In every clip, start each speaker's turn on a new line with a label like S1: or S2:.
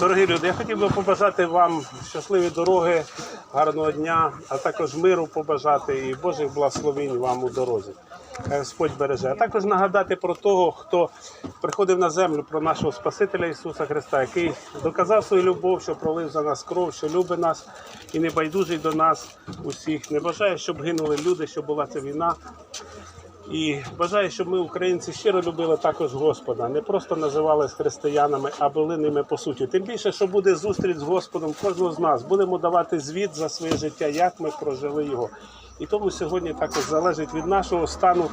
S1: Дорогі люди, я хотів би побажати вам щасливі дороги, гарного дня, а також миру побажати і Божих благословень вам у дорозі. Господь береже. А також нагадати про того, хто приходив на землю, про нашого Спасителя Ісуса Христа, який доказав свою любов, що пролив за нас кров, що любить нас і небайдужий до нас усіх. Не бажає, щоб гинули люди, щоб була ця війна. І бажаю, щоб ми, українці, щиро любили також Господа, не просто називались християнами, а були ними по суті. Тим більше, що буде зустріч з Господом кожного з нас. Будемо давати звіт за своє життя, як ми прожили його. І тому сьогодні також залежить від нашого стану,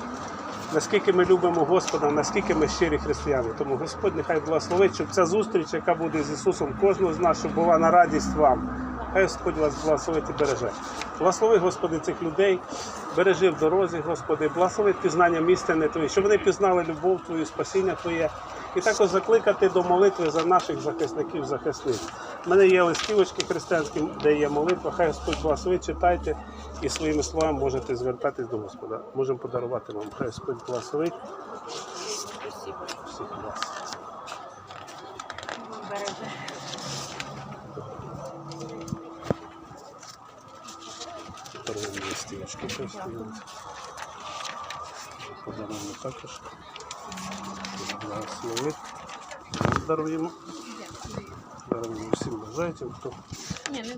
S1: наскільки ми любимо Господа, наскільки ми щирі християни. Тому Господь нехай благословить, щоб ця зустріч, яка буде з Ісусом, кожного з нас, щоб була на радість вам. Хай Господь вас благословить і береже. Благослови, Господи, цих людей, бережи в дорозі, Господи, благослови пізнанням істини Твої, щоб вони пізнали любов Твою, спасіння Твоє. І також закликати до молитви за наших захисників, захисниць. У мене є листівочки християнські, де є молитва. Хай Господь благословить, читайте і своїми словами можете звертатись до Господа. Можемо подарувати вам. Хай Господь благословить всіх вас. Листівочки ще. Подаруємо також. Благословить. Даруємо. Даруємо всім бажаючим, хто,
S2: не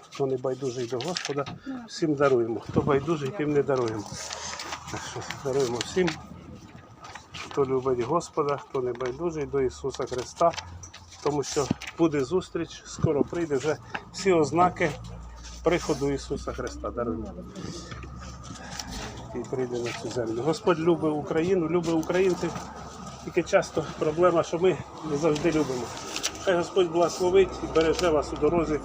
S1: хто не байдужий до Господа, всім даруємо. Хто байдужий, тим не даруємо. Так що даруємо всім, хто любить Господа, хто не байдужий до Ісуса Христа, тому що буде зустріч, скоро прийде вже всі ознаки приходу Ісуса Христа. Даруємо. І прийде на цю землю. Господь любить Україну, любить українців. Тільки часто проблема, що ми не завжди любимо. Хай Господь благословить і береже вас у дорозі.